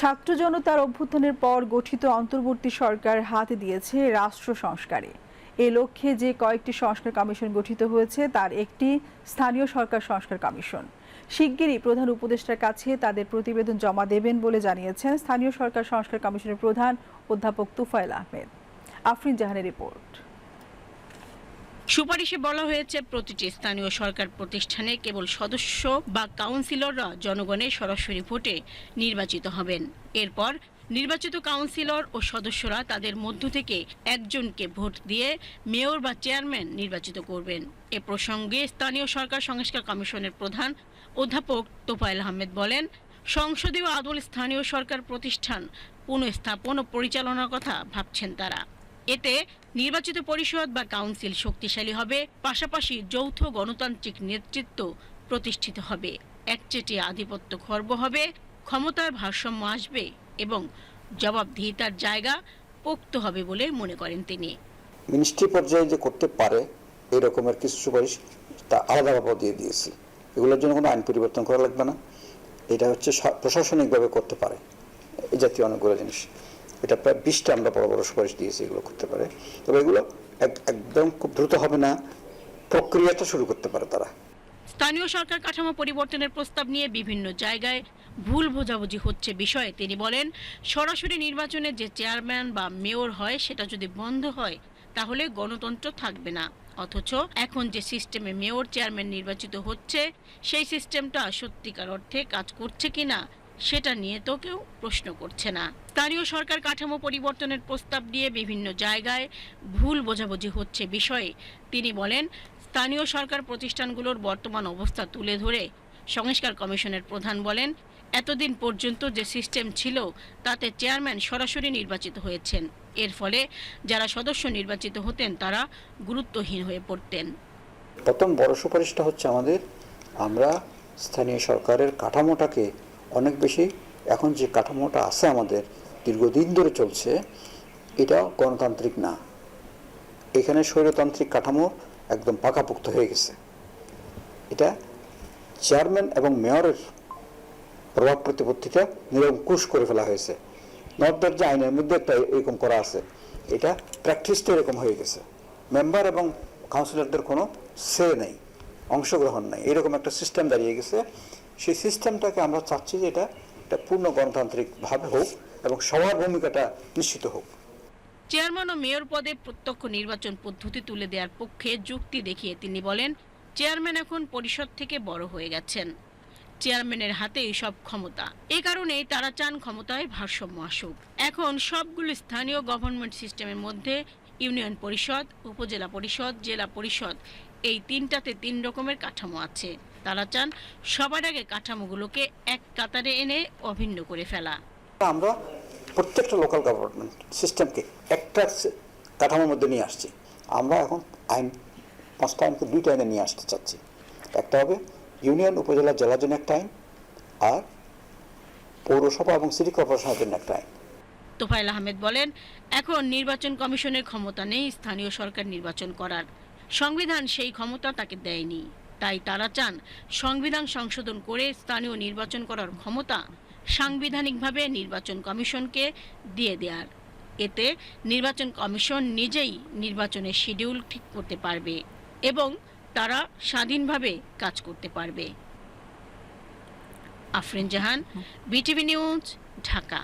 ছাত্র জনতার অভ্যুত্থানের পর গঠিত অন্তর্বর্তী সরকার হাত দিয়েছে রাষ্ট্র সংস্কারে। এ লক্ষ্যে যে কয়েকটি সংস্কার কমিশন গঠিত হয়েছে, তার একটি স্থানীয় সরকার সংস্কার কমিশন। শিগগিরই প্রধান উপদেষ্টার কাছে তাদের প্রতিবেদন জমা দেবেন বলে জানিয়েছেন স্থানীয় সরকার সংস্কার কমিশনের প্রধান অধ্যাপক তুফাইল আহমেদ। আফরিন জাহানের রিপোর্ট। সুপারিশে বলা হয়েছে, প্রতিটি স্থানীয় সরকার প্রতিষ্ঠানে কেবল সদস্য বা কাউন্সিলররা জনগণের সরাসরি ভোটে নির্বাচিত হবেন। এরপর নির্বাচিত কাউন্সিলর ও সদস্যরা তাদের মধ্য থেকে একজনকে ভোট দিয়ে মেয়র বা চেয়ারম্যান নির্বাচিত করবেন। এ প্রসঙ্গে স্থানীয় সরকার সংস্কার কমিশনের প্রধান অধ্যাপক তোফায়েল আহমেদ বলেন, সংসদীয় আদল স্থানীয় সরকার প্রতিষ্ঠান, পুনঃস্থাপন ও পরিচালনার কথা ভাবছেন তারা। এতে নির্বাচিত পরিষদ বা কাউন্সিল শক্তিশালী হবে, পাশাপাশি যৌথ গণতান্ত্রিক নেতৃত্ব প্রতিষ্ঠিত হবে। একচেটিয়া আধিপত্য খর্ব হবে, ক্ষমতার ভারসাম্য আসবে এবং জবাবদিহিতার জায়গা পোক্ত হবে বলে মনে করেন তিনি। মিনিস্ট্রি পর্যায়ে যে করতে পারে এই রকমের কিছু সুপারিশ, তা আলাদাভাবে দিয়ে দিয়েছি। এগুলোর জন্য কোনো আইন পরিবর্তন করা লাগবে না। এটা হচ্ছে প্রশাসনিকভাবে করতে পারে। এই জাতীয় অনেকগুলো জিনিস। এটা প্রায় বিশটা আমরা বড় বড় সুপারিশ দিয়েছি এগুলো করতে পারে। তবে এগুলো একদম খুব দ্রুত হবে না। প্রক্রিয়াটা শুরু করতে পারে তারা। স্থানীয় সরকার কাঠামো পরিবর্তনের প্রস্তাব নিয়ে বিভিন্ন জায়গায় ভুল বোঝাবুঝি হচ্ছে বিষয়ে। তিনি বলেন, সরাসরি নির্বাচনে যে চেয়ারম্যান বা মেয়র হয়, সেটা যদি বন্ধ হয়, তাহলে গণতন্ত্র থাকবে না। অথচ এখন যে সিস্টেমে মেয়র, চেয়ারম্যান নির্বাচিত হচ্ছে, সেই সিস্টেমটা সত্যিকার অর্থে কাজ করছে কিনা সেটা নিয়ে তো কেউ প্রশ্ন করছে না। স্থানীয় সরকার কাঠামো পরিবর্তনের প্রস্তাব দিয়ে বিভিন্ন জায়গায় ভুল বোঝাবুঝি হচ্ছে বিষয়ে। তিনি বলেন, স্থানীয় সরকার প্রতিষ্ঠানগুলোর বর্তমান অবস্থা তুলে ধরে সংস্কার কমিশনের প্রধান বলেন, এতদিন পর্যন্ত যে সিস্টেম ছিল, তাতে চেয়ারম্যান সরাসরি নির্বাচিত হয়েছেন। এর ফলে যারা সদস্য নির্বাচিত হতেন, তারা গুরুত্বহীন হয়ে পড়তেন। প্রথম বড় সুপারিশটা হচ্ছে আমাদের, আমরা স্থানীয় সরকারের কাঠামোটাকে অনেক বেশি। এখন যে কাঠামোটা আছে আমাদের, দীর্ঘদিন ধরে চলছে, এটা গণতান্ত্রিক না। এখানে স্বৈরতান্ত্রিক কাঠামো একদম পাকাপোক্ত হয়ে গেছে। এটা চেয়ারম্যান এবং মেয়রের প্রভাব প্রতিপত্তিটা নিরঙ্কুশ করে ফেলা হয়েছে। নর্থের যে আইনের মধ্যে একটা এরকম করা আছে। এটা প্র্যাকটিসটা এরকম হয়ে গেছে। মেম্বার এবং কাউন্সিলরদের কোনো সে নেই, অংশগ্রহণ নেই। এরকম একটা সিস্টেম দাঁড়িয়ে গেছে। সেই সিস্টেমটাকে আমরা চাচ্ছি যে এটা একটা পূর্ণ গণতান্ত্রিকভাবে হোক এবং সবার ভূমিকাটা নিশ্চিত হোক। চেয়ারম্যান ও মেয়র পদে প্রত্যক্ষ নির্বাচন পদ্ধতি তুলে দেওয়ার পক্ষে যুক্তি দেখিয়ে তিনি বলেন, চেয়ারম্যান এখন পরিষদ থেকে বড় হয়ে গেছেন। চেয়ারম্যানের হাতেই সব ক্ষমতা। এ কারণেই তারা চান ক্ষমতায় ভারসাম্য আসুক। এখন সবগুলো স্থানীয় গভর্নমেন্ট সিস্টেমের মধ্যে ইউনিয়ন পরিষদ, উপজেলা পরিষদ, জেলা পরিষদ এই তিনটাতে তিন রকমের কাঠামো আছে। তারা চান সবার আগে কাঠামোগুলোকে এক কাতারে এনে অভিন্ন করে ফেলা। আমরা প্রত্যেকটা লোকাল গভর্নমেন্ট সিস্টেমকে একটা কাঠামোর মধ্যে নিয়ে আসছি। আমরা এখন আইন পাঁচটা আইনকে দুইটা আইনে নিয়ে আসতে চাচ্ছি। একটা হবে ইউনিয়ন উপজেলা জেলার জন্য একটা আইন আর পৌরসভা এবং সিটি কর্পোরেশনের জন্য একটা আইন। তোফায়েল আহমেদ বলেন এখন নির্বাচন কমিশনের ক্ষমতা নেই স্থানীয় সরকার নির্বাচন করার। সংবিধান সেই ক্ষমতা তাকে দেয়নি। তাই তারা চান সংবিধান সংশোধন করে স্থানীয় নির্বাচন করার ক্ষমতা সাংবিধানিকভাবে নির্বাচন কমিশনকে দিয়ে দেওয়ার এতে নির্বাচন কমিশন নিজেই নির্বাচনের শিডিউল ঠিক করতে পারবে এবং তারা স্বাধীনভাবে কাজ করতে পারবে। Afrin Jahan, BTV news, Dhaka.